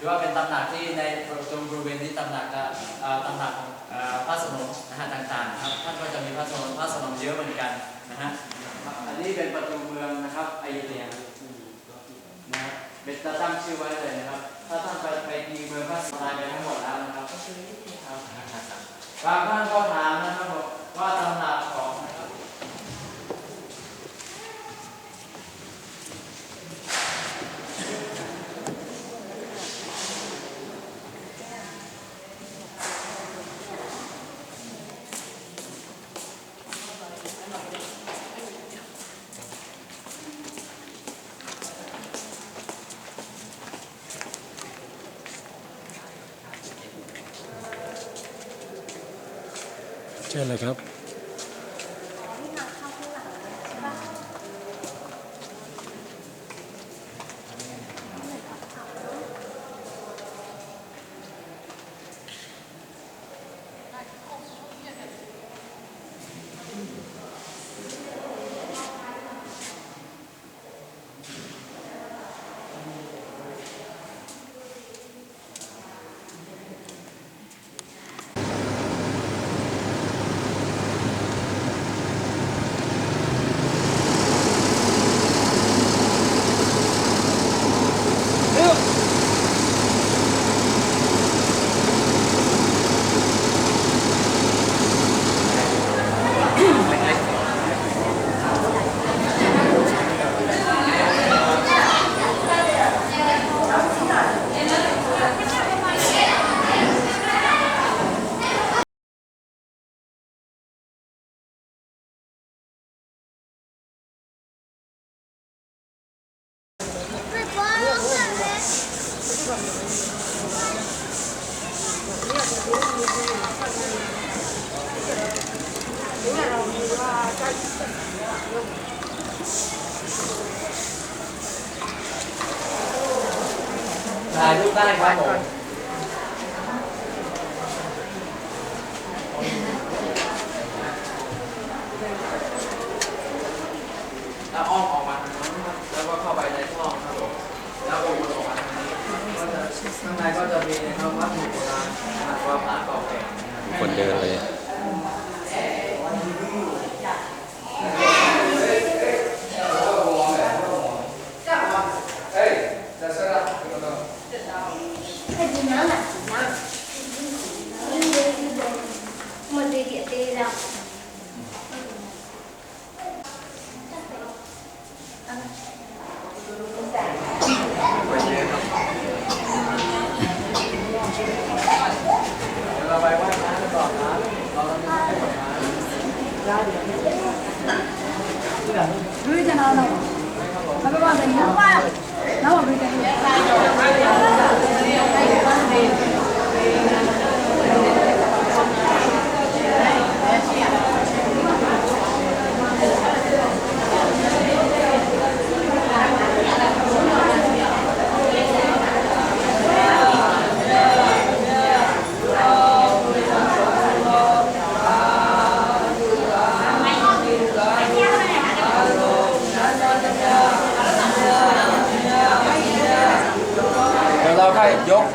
ฮะถือว่าเป็นตำหนักที่ในตรงบริเวณนี้ตำหนักก็เอ่อตำหนักของเอ่อพระสนมนะฮะต่างๆนะครับท่านก็จะมีพระสนมพระสนมเยอะเหมือนกันนะฮะครับอันนี้เป็นประตูเมืองนะครับอยุธยานะครับเป็นจะตั้งชื่อไว้เลยนะครับ ถ้าท่านไปไปดีเมืองพระสนมไปทั้งหมดแล้วนะครับครับบางท่านก็ถามนะครับบอกว่าตำหนักของนะครับ เชิญเลยครับ ถ่ายรูปได้ครับผม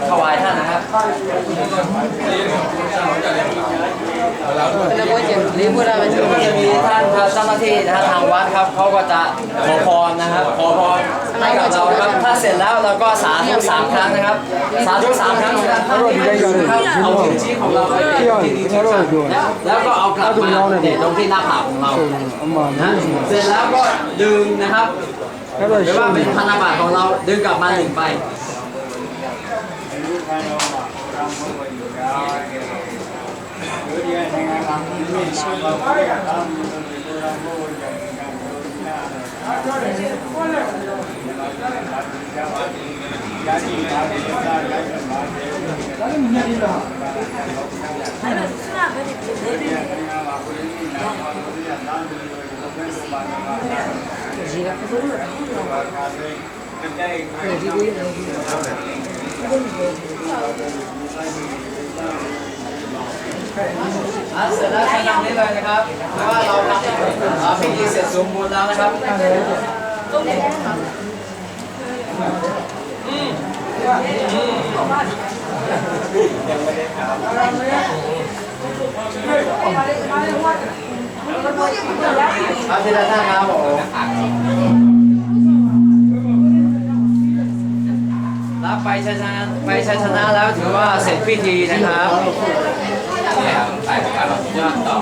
ถวายท่านนะครับแล้วก็จหรือพูดอะไรจะมีท่านเจ้าหน้าที่นะทางวัดครับเขาก็จะขอพรนะครับขอพรให้กับเราครับถ้าเสร็จแล้วเราก็สาธุสามครั้งนะครับ สาธุสามครั้งนะครับเอาชื่อของเราไปที่นี่ที่นั่นแล้วก็เอากลับมาเด็ดตรงที่หน้าผากของเรานะเสร็จแล้วก็ดึงนะครับหรือว่าเป็นธนบัตรของเราดึงกลับมาหนึ่งไป ခန်းတော်မှာဘုရားမွေးဝဲယူရာခဲ့တယ်။ဒုတိယနိုင်ငံမှာမြင့်မြင့်ရှိပါဘုရားအာမေနဘုရားမွေးဝဲယူရာကဒုတိယအားတော်တယ်။ဘုရားလည်းဒီမှာတာတာကြာပါသည်။ယာတိပါဒေသာလိုက်ပါသေး။ဒါလည်းမြင်ရတာ။အဲ့ဒါစနာဘယ်လိုလဲ။ဒီနိုင်ငံမှာဘုရားရှင်နာမတော်ရဲ့နာမတော်ကိုဘယ်လိုပါလဲ။ဒီကတော့ဘုရားရှင် อะเสร็จแล้วใช้ทำนี้เลยนะครับเพราะว่าเราทำอ่าพิธีเสร็จสมบูรณ์แล้วนะครับเอาทีละท่านครับผม ชัยชนะไปชัยชนะแล้วถือว่าเสร็จพิธีนะครับไปครับยอดต่อ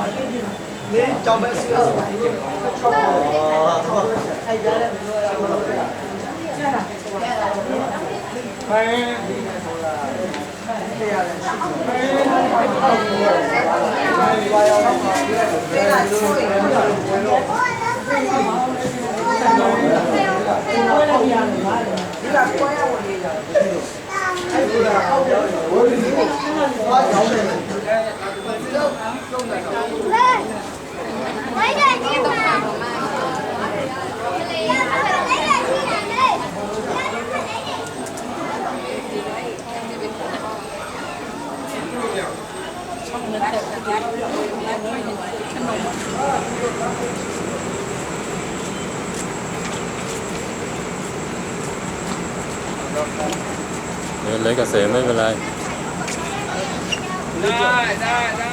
不是？我我我我我我我 เล็กกับเสไม่เป็นไร ได้ได้ได้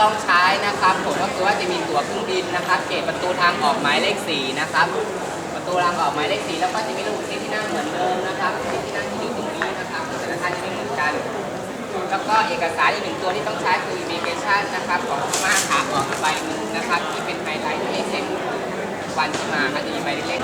ต้องใช้นะครับผมก็คือว่าจะมีตั๋วเครื่องบินนะครับเกตประตูทางออกหมายเลข4นะครับประตูทางออกหมายเลข4แล้วก็จะมีรูปที่ที่นั่งเหมือนเดิมนะครับที่ที่นั่งที่อยู่ตรงนี้นะครับแต่ละท่านจะไม่เหมือนกัน แล้วก็เอกสารอีกหนึ่งตัวที่ต้องใช้คือ immigration นะครับของพม่าขาออกใบหนึ่งนะครับ ที่เป็นไฮไลท์ที่เซ็นวันที่มาก็จะมีใบเล็ก